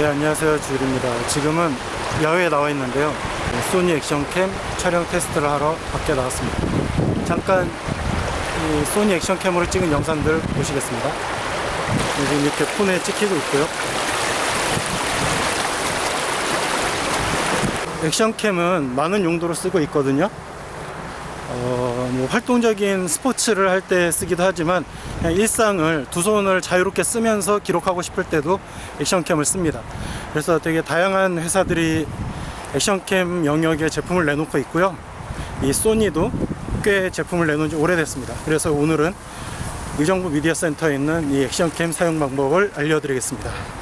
네, 안녕하세요. 주일입니다. 지금은 야외에 나와 있는데요. 네, 소니 액션캠 촬영 테스트를 하러 밖에 나왔습니다. 잠깐 이 소니 액션캠으로 찍은 영상들 보시겠습니다. 네, 지금 이렇게 폰에 찍히고 있고요. 액션캠은 많은 용도로 쓰고 있거든요. 어, 뭐 활동적인 스포츠를 할 때 쓰기도 하지만 그냥 일상을 두 손을 자유롭게 쓰면서 기록하고 싶을 때도 액션캠을 씁니다. 그래서 되게 다양한 회사들이 액션캠 영역에 제품을 내놓고 있고요. 이 소니도 꽤 제품을 내놓은 지 오래됐습니다. 그래서 오늘은 의정부 미디어 센터에 있는 이 액션캠 사용 방법을 알려드리겠습니다.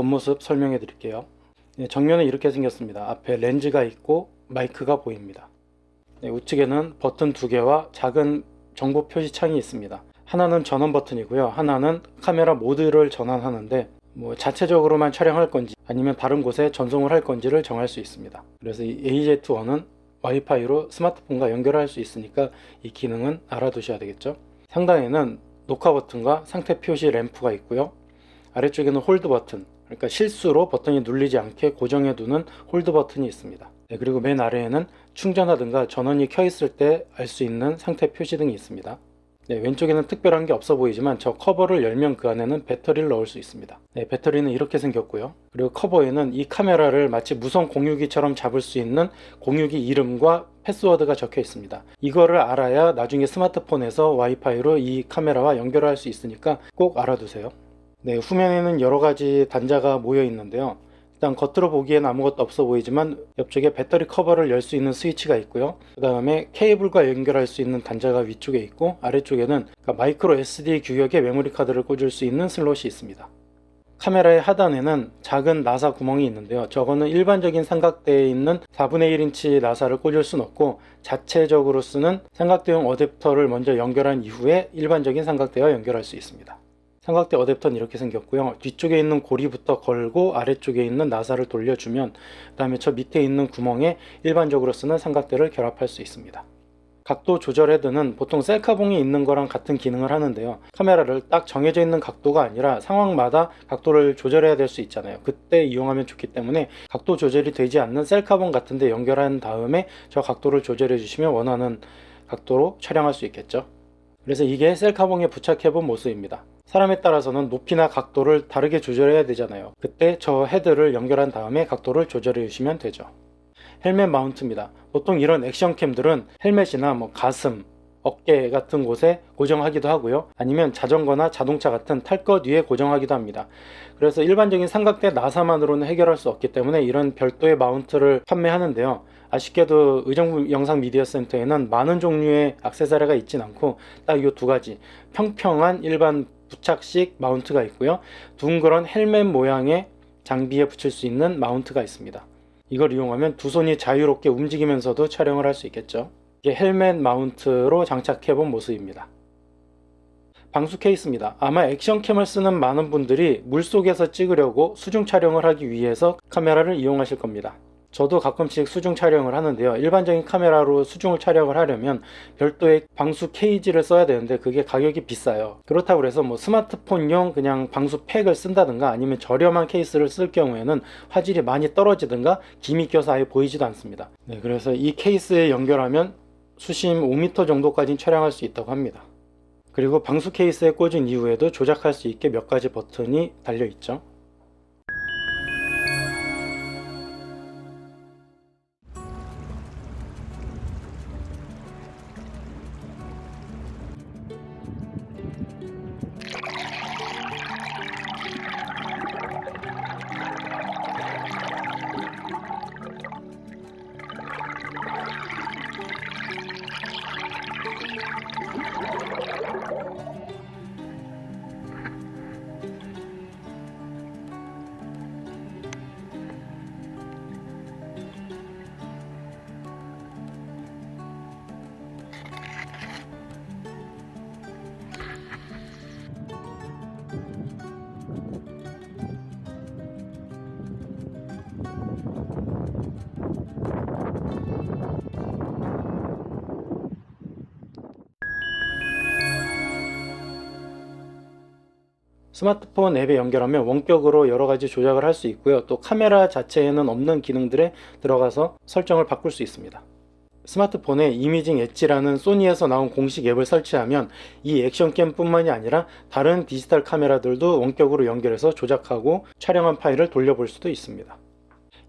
겉모습 설명해 드릴게요. 네, 정면은 이렇게 생겼습니다. 앞에 렌즈가 있고 마이크가 보입니다. 네, 우측에는 버튼 두 개와 작은 정보 표시 창이 있습니다. 하나는 전원 버튼이고요. 하나는 카메라 모드를 전환하는데 뭐 자체적으로만 촬영할 건지 아니면 다른 곳에 전송을 할 건지를 정할 수 있습니다. 그래서 이 AZ1은 와이파이로 스마트폰과 연결할 수 있으니까 이 기능은 알아두셔야 되겠죠. 상단에는 녹화 버튼과 상태 표시 램프가 있고요. 아래쪽에는 홀드 버튼, 그러니까 실수로 버튼이 눌리지 않게 고정해 두는 홀드 버튼이 있습니다. 네, 그리고 맨 아래에는 충전하든가 전원이 켜 있을 때 알 수 있는 상태 표시 등이 있습니다. 네, 왼쪽에는 특별한 게 없어 보이지만 저 커버를 열면 그 안에는 배터리를 넣을 수 있습니다. 네, 배터리는 이렇게 생겼고요. 그리고 커버에는 이 카메라를 마치 무선 공유기처럼 잡을 수 있는 공유기 이름과 패스워드가 적혀 있습니다. 이거를 알아야 나중에 스마트폰에서 와이파이로 이 카메라와 연결할 수 있으니까 꼭 알아두세요. 네, 후면에는 여러 가지 단자가 모여 있는데요. 일단 겉으로 보기엔 아무것도 없어 보이지만 옆쪽에 배터리 커버를 열 수 있는 스위치가 있고요. 그 다음에 케이블과 연결할 수 있는 단자가 위쪽에 있고 아래쪽에는 그러니까 마이크로 SD 규격의 메모리 카드를 꽂을 수 있는 슬롯이 있습니다. 카메라의 하단에는 작은 나사 구멍이 있는데요. 저거는 일반적인 삼각대에 있는 4분의 1인치 나사를 꽂을 수는 없고 자체적으로 쓰는 삼각대용 어댑터를 먼저 연결한 이후에 일반적인 삼각대와 연결할 수 있습니다. 삼각대 어댑터는 이렇게 생겼고요. 뒤쪽에 있는 고리부터 걸고 아래쪽에 있는 나사를 돌려주면 그 다음에 저 밑에 있는 구멍에 일반적으로 쓰는 삼각대를 결합할 수 있습니다. 각도 조절 헤드는 보통 셀카봉이 있는 거랑 같은 기능을 하는데요. 카메라를 딱 정해져 있는 각도가 아니라 상황마다 각도를 조절해야 될 수 있잖아요. 그때 이용하면 좋기 때문에 각도 조절이 되지 않는 셀카봉 같은데 연결한 다음에 저 각도를 조절해 주시면 원하는 각도로 촬영할 수 있겠죠. 그래서 이게 셀카봉에 부착해 본 모습입니다. 사람에 따라서는 높이나 각도를 다르게 조절해야 되잖아요. 그때 저 헤드를 연결한 다음에 각도를 조절해 주시면 되죠. 헬멧 마운트입니다. 보통 이런 액션캠들은 헬멧이나 뭐 가슴, 어깨 같은 곳에 고정하기도 하고요. 아니면 자전거나 자동차 같은 탈 것 위에 고정하기도 합니다. 그래서 일반적인 삼각대 나사만으로는 해결할 수 없기 때문에 이런 별도의 마운트를 판매하는데요. 아쉽게도 의정부 영상 미디어 센터에는 많은 종류의 액세서리가 있진 않고 딱 이 두 가지 평평한 일반 부착식 마운트가 있고요. 둥그런 헬멧 모양의 장비에 붙일 수 있는 마운트가 있습니다. 이걸 이용하면 두 손이 자유롭게 움직이면서도 촬영을 할 수 있겠죠. 이게 헬멧 마운트로 장착해 본 모습입니다. 방수 케이스입니다. 아마 액션캠을 쓰는 많은 분들이 물속에서 찍으려고 수중 촬영을 하기 위해서 카메라를 이용하실 겁니다. 저도 가끔씩 수중 촬영을 하는데요. 일반적인 카메라로 수중을 촬영을 하려면 별도의 방수 케이지를 써야 되는데 그게 가격이 비싸요. 그렇다고 해서 뭐 스마트폰용 그냥 방수 팩을 쓴다든가 아니면 저렴한 케이스를 쓸 경우에는 화질이 많이 떨어지든가 김이 껴서 아예 보이지도 않습니다. 네, 그래서 이 케이스에 연결하면 수심 5m 정도까지 촬영할 수 있다고 합니다. 그리고 방수 케이스에 꽂은 이후에도 조작할 수 있게 몇 가지 버튼이 달려 있죠. 스마트폰 앱에 연결하면 원격으로 여러 가지 조작을 할 수 있고요. 또 카메라 자체에는 없는 기능들에 들어가서 설정을 바꿀 수 있습니다. 스마트폰에 이미징 엣지라는 소니에서 나온 공식 앱을 설치하면 이 액션캠 뿐만이 아니라 다른 디지털 카메라들도 원격으로 연결해서 조작하고 촬영한 파일을 돌려볼 수도 있습니다.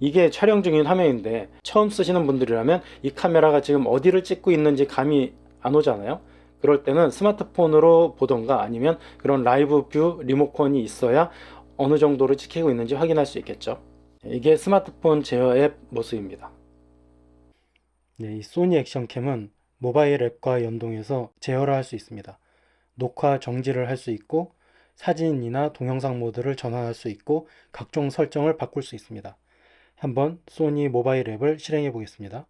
이게 촬영 중인 화면인데 처음 쓰시는 분들이라면 이 카메라가 지금 어디를 찍고 있는지 감이 안 오잖아요. 그럴 때는 스마트폰으로 보던가 아니면 그런 라이브 뷰 리모컨이 있어야 어느 정도로 찍히고 있는지 확인할 수 있겠죠. 이게 스마트폰 제어 앱 모습입니다. 네, 이 소니 액션캠은 모바일 앱과 연동해서 제어를 할 수 있습니다. 녹화 정지를 할 수 있고 사진이나 동영상 모드를 전환할 수 있고 각종 설정을 바꿀 수 있습니다. 한번 소니 모바일 앱을 실행해 보겠습니다.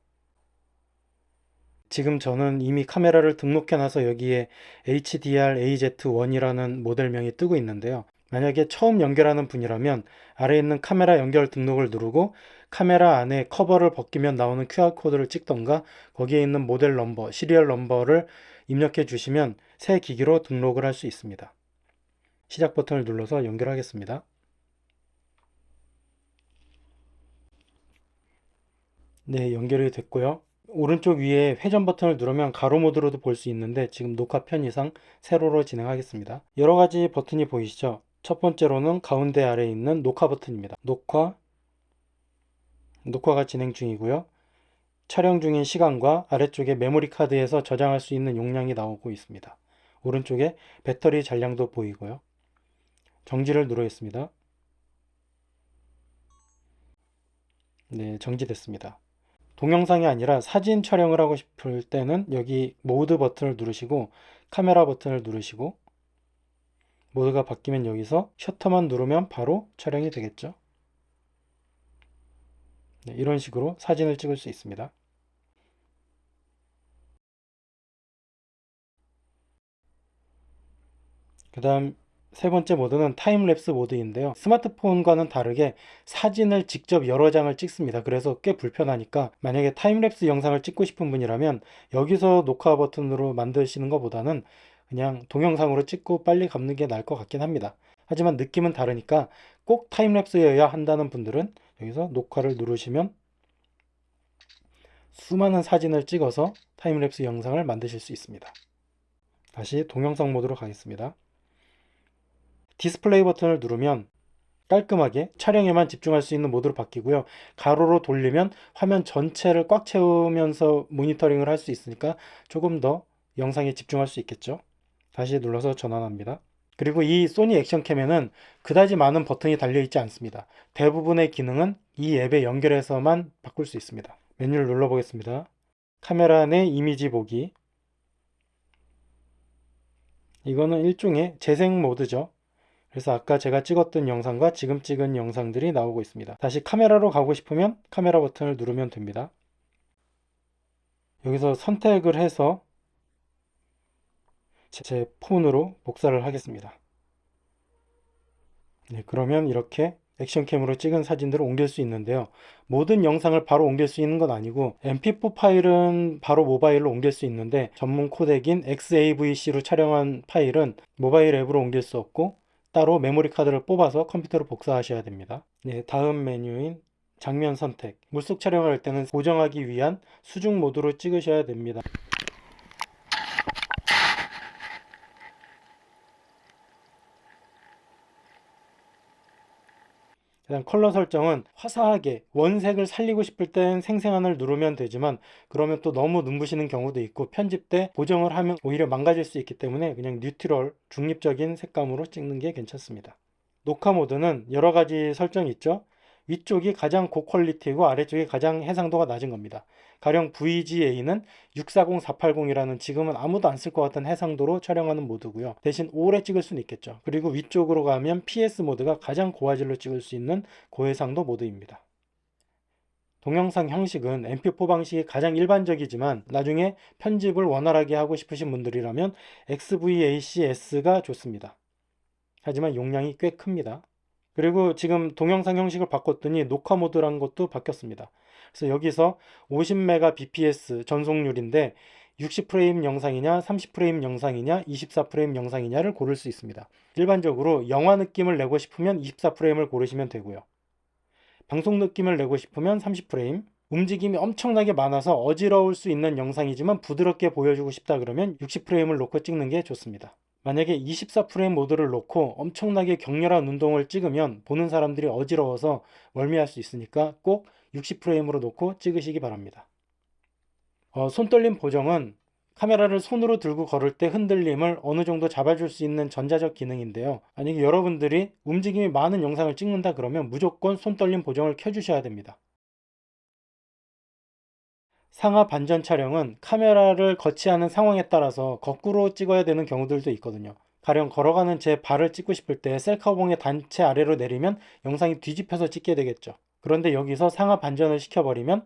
지금 저는 이미 카메라를 등록해 놔서 여기에 HDR AZ1이라는 모델명이 뜨고 있는데요. 만약에 처음 연결하는 분이라면 아래에 있는 카메라 연결 등록을 누르고 카메라 안에 커버를 벗기면 나오는 QR코드를 찍던가 거기에 있는 모델 넘버, 시리얼 넘버를 입력해 주시면 새 기기로 등록을 할 수 있습니다. 시작 버튼을 눌러서 연결하겠습니다. 네, 연결이 됐고요. 오른쪽 위에 회전 버튼을 누르면 가로 모드로도 볼 수 있는데 지금 녹화 편의상 세로로 진행하겠습니다. 여러 가지 버튼이 보이시죠? 첫 번째로는 가운데 아래에 있는 녹화 버튼입니다. 녹화, 녹화가 진행 중이고요. 촬영 중인 시간과 아래쪽에 메모리 카드에서 저장할 수 있는 용량이 나오고 있습니다. 오른쪽에 배터리 잔량도 보이고요. 정지를 누르겠습니다. 네, 정지됐습니다. 동영상이 아니라 사진 촬영을 하고 싶을 때는 여기 모드 버튼을 누르시고 카메라 버튼을 누르시고 모드가 바뀌면 여기서 셔터만 누르면 바로 촬영이 되겠죠. 네, 이런 식으로 사진을 찍을 수 있습니다. 그 다음 세 번째 모드는 타임랩스 모드인데요. 스마트폰과는 다르게 사진을 직접 여러 장을 찍습니다. 그래서 꽤 불편하니까 만약에 타임랩스 영상을 찍고 싶은 분이라면 여기서 녹화 버튼으로 만드시는 것보다는 그냥 동영상으로 찍고 빨리 감는 게 나을 것 같긴 합니다. 하지만 느낌은 다르니까 꼭 타임랩스여야 한다는 분들은 여기서 녹화를 누르시면 수많은 사진을 찍어서 타임랩스 영상을 만드실 수 있습니다. 다시 동영상 모드로 가겠습니다. 디스플레이 버튼을 누르면 깔끔하게 촬영에만 집중할 수 있는 모드로 바뀌고요. 가로로 돌리면 화면 전체를 꽉 채우면서 모니터링을 할 수 있으니까 조금 더 영상에 집중할 수 있겠죠. 다시 눌러서 전환합니다. 그리고 이 소니 액션캠에는 그다지 많은 버튼이 달려있지 않습니다. 대부분의 기능은 이 앱에 연결해서만 바꿀 수 있습니다. 메뉴를 눌러보겠습니다. 카메라 내 이미지 보기. 이거는 일종의 재생 모드죠. 그래서 아까 제가 찍었던 영상과 지금 찍은 영상들이 나오고 있습니다. 다시 카메라로 가고 싶으면 카메라 버튼을 누르면 됩니다. 여기서 선택을 해서 제 폰으로 복사를 하겠습니다. 네, 그러면 이렇게 액션캠으로 찍은 사진들을 옮길 수 있는데요. 모든 영상을 바로 옮길 수 있는 건 아니고 mp4 파일은 바로 모바일로 옮길 수 있는데 전문 코덱인 XAVC로 촬영한 파일은 모바일 앱으로 옮길 수 없고 따로 메모리 카드를 뽑아서 컴퓨터로 복사하셔야 됩니다. 네, 다음 메뉴인 장면 선택. 물속 촬영을 할 때는 보정하기 위한 수중 모드로 찍으셔야 됩니다. 그다음 컬러 설정은 화사하게 원색을 살리고 싶을 땐 생생한을 누르면 되지만 그러면 또 너무 눈부시는 경우도 있고 편집 때 보정을 하면 오히려 망가질 수 있기 때문에 그냥 뉴트럴 중립적인 색감으로 찍는 게 괜찮습니다. 녹화 모드는 여러 가지 설정이 있죠. 위쪽이 가장 고퀄리티고 아래쪽이 가장 해상도가 낮은 겁니다. 가령 VGA는 640480이라는 지금은 아무도 안 쓸 것 같은 해상도로 촬영하는 모드고요. 대신 오래 찍을 수는 있겠죠. 그리고 위쪽으로 가면 PS 모드가 가장 고화질로 찍을 수 있는 고해상도 모드입니다. 동영상 형식은 MP4 방식이 가장 일반적이지만 나중에 편집을 원활하게 하고 싶으신 분들이라면 XVAC-S가 좋습니다. 하지만 용량이 꽤 큽니다. 그리고 지금 동영상 형식을 바꿨더니 녹화 모드라는 것도 바뀌었습니다. 그래서 여기서 50mbps 전송률인데 60프레임 영상이냐, 30프레임 영상이냐, 24프레임 영상이냐를 고를 수 있습니다. 일반적으로 영화 느낌을 내고 싶으면 24프레임을 고르시면 되고요. 방송 느낌을 내고 싶으면 30프레임, 움직임이 엄청나게 많아서 어지러울 수 있는 영상이지만 부드럽게 보여주고 싶다 그러면 60프레임을 놓고 찍는 게 좋습니다. 만약에 24프레임 모드를 놓고 엄청나게 격렬한 운동을 찍으면 보는 사람들이 어지러워서 멀미할 수 있으니까 꼭 60프레임으로 놓고 찍으시기 바랍니다. 어, 손떨림 보정은 카메라를 손으로 들고 걸을 때 흔들림을 어느 정도 잡아줄 수 있는 전자적 기능인데요. 만약에 여러분들이 움직임이 많은 영상을 찍는다 그러면 무조건 손떨림 보정을 켜주셔야 됩니다. 상하 반전 촬영은 카메라를 거치하는 상황에 따라서 거꾸로 찍어야 되는 경우들도 있거든요. 가령 걸어가는 제 발을 찍고 싶을 때 셀카봉의 단체 아래로 내리면 영상이 뒤집혀서 찍게 되겠죠. 그런데 여기서 상하 반전을 시켜버리면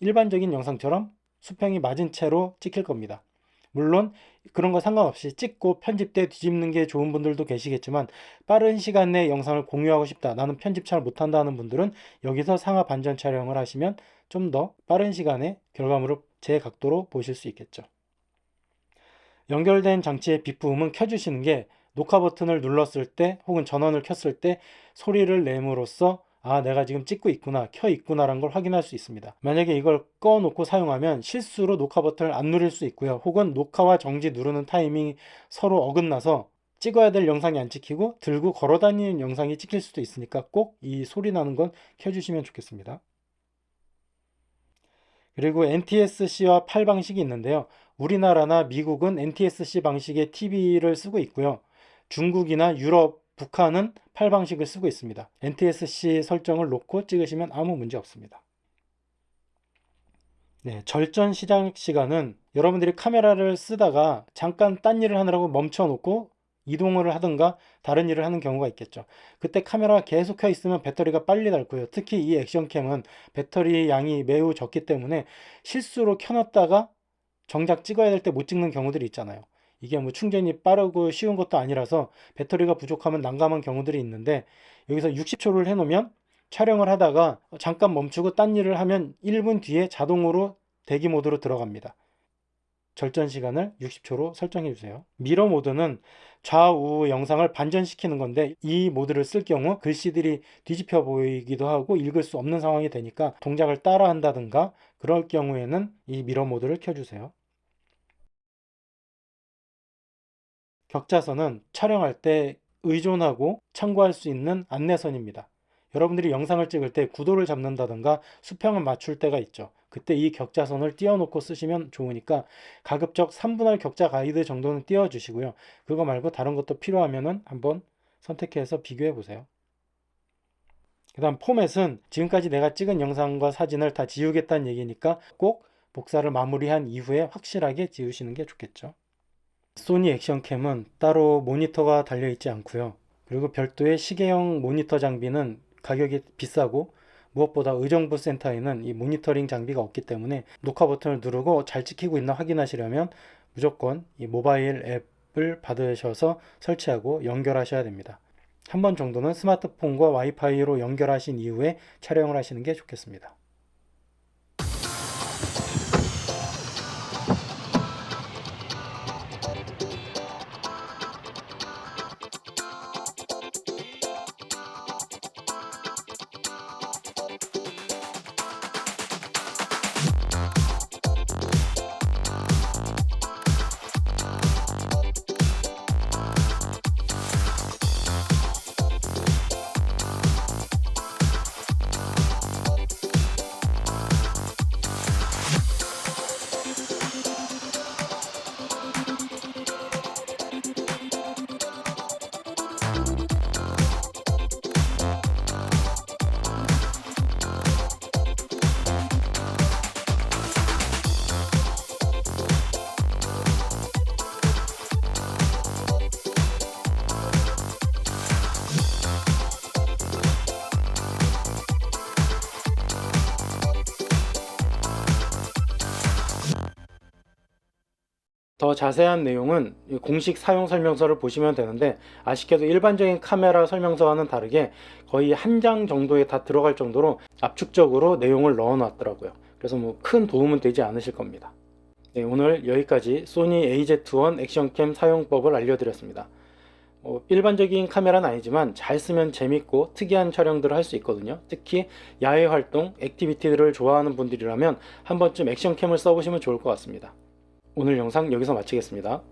일반적인 영상처럼 수평이 맞은 채로 찍힐 겁니다. 물론 그런 거 상관없이 찍고 편집 때 뒤집는 게 좋은 분들도 계시겠지만 빠른 시간 내에 영상을 공유하고 싶다. 나는 편집 잘 못한다 하는 분들은 여기서 상하 반전 촬영을 하시면 좀 더 빠른 시간에 결과물을 제 각도로 보실 수 있겠죠. 연결된 장치의 빗부음은 켜주시는 게 녹화 버튼을 눌렀을 때 혹은 전원을 켰을 때 소리를 내므로써 아, 내가 지금 찍고 있구나, 켜 있구나라는 걸 확인할 수 있습니다. 만약에 이걸 꺼놓고 사용하면 실수로 녹화 버튼을 안 누릴 수 있고요. 혹은 녹화와 정지 누르는 타이밍이 서로 어긋나서 찍어야 될 영상이 안 찍히고 들고 걸어 다니는 영상이 찍힐 수도 있으니까 꼭 이 소리 나는 건 켜주시면 좋겠습니다. 그리고 NTSC와 8 방식이 있는데요. 우리나라나 미국은 NTSC 방식의 TV를 쓰고 있고요. 중국이나 유럽, 북한은 8 방식을 쓰고 있습니다. NTSC 설정을 놓고 찍으시면 아무 문제 없습니다. 네, 절전 시작 시간은 여러분들이 카메라를 쓰다가 잠깐 딴 일을 하느라고 멈춰 놓고 이동을 하든가 다른 일을 하는 경우가 있겠죠. 그때 카메라가 계속 켜 있으면 배터리가 빨리 닳고요. 특히 이 액션캠은 배터리 양이 매우 적기 때문에 실수로 켜놨다가 정작 찍어야 될 때 못 찍는 경우들이 있잖아요. 이게 뭐 충전이 빠르고 쉬운 것도 아니라서 배터리가 부족하면 난감한 경우들이 있는데 여기서 60초를 해놓으면 촬영을 하다가 잠깐 멈추고 딴 일을 하면 1분 뒤에 자동으로 대기 모드로 들어갑니다. 절전 시간을 60초로 설정해 주세요. 미러 모드는 좌우 영상을 반전시키는 건데 이 모드를 쓸 경우 글씨들이 뒤집혀 보이기도 하고 읽을 수 없는 상황이 되니까 동작을 따라 한다든가 그럴 경우에는 이 미러 모드를 켜주세요. 격자선은 촬영할 때 의존하고 참고할 수 있는 안내선입니다. 여러분들이 영상을 찍을 때 구도를 잡는다든가 수평을 맞출 때가 있죠. 그때 이 격자선을 띄워놓고 쓰시면 좋으니까 가급적 3분할 격자 가이드 정도는 띄워주시고요. 그거 말고 다른 것도 필요하면은 한번 선택해서 비교해 보세요. 그 다음 포맷은 지금까지 내가 찍은 영상과 사진을 다 지우겠다는 얘기니까 꼭 복사를 마무리한 이후에 확실하게 지우시는 게 좋겠죠. 소니 액션캠은 따로 모니터가 달려있지 않고요. 그리고 별도의 시계형 모니터 장비는 가격이 비싸고 무엇보다 의정부 센터에는 이 모니터링 장비가 없기 때문에 녹화 버튼을 누르고 잘 찍히고 있나 확인하시려면 무조건 이 모바일 앱을 받으셔서 설치하고 연결하셔야 됩니다. 한 번 정도는 스마트폰과 와이파이로 연결하신 이후에 촬영을 하시는 게 좋겠습니다. 자세한 내용은 이 공식 사용 설명서를 보시면 되는데 아쉽게도 일반적인 카메라 설명서와는 다르게 거의 한 장 정도에 다 들어갈 정도로 압축적으로 내용을 넣어 놨더라고요. 그래서 뭐 큰 도움은 되지 않으실 겁니다. 네, 오늘 여기까지 소니 AZ1 액션캠 사용법을 알려드렸습니다. 어, 일반적인 카메라는 아니지만 잘 쓰면 재밌고 특이한 촬영들을 할 수 있거든요. 특히 야외 활동, 액티비티들을 좋아하는 분들이라면 한 번쯤 액션캠을 써보시면 좋을 것 같습니다. 오늘 영상 여기서 마치겠습니다.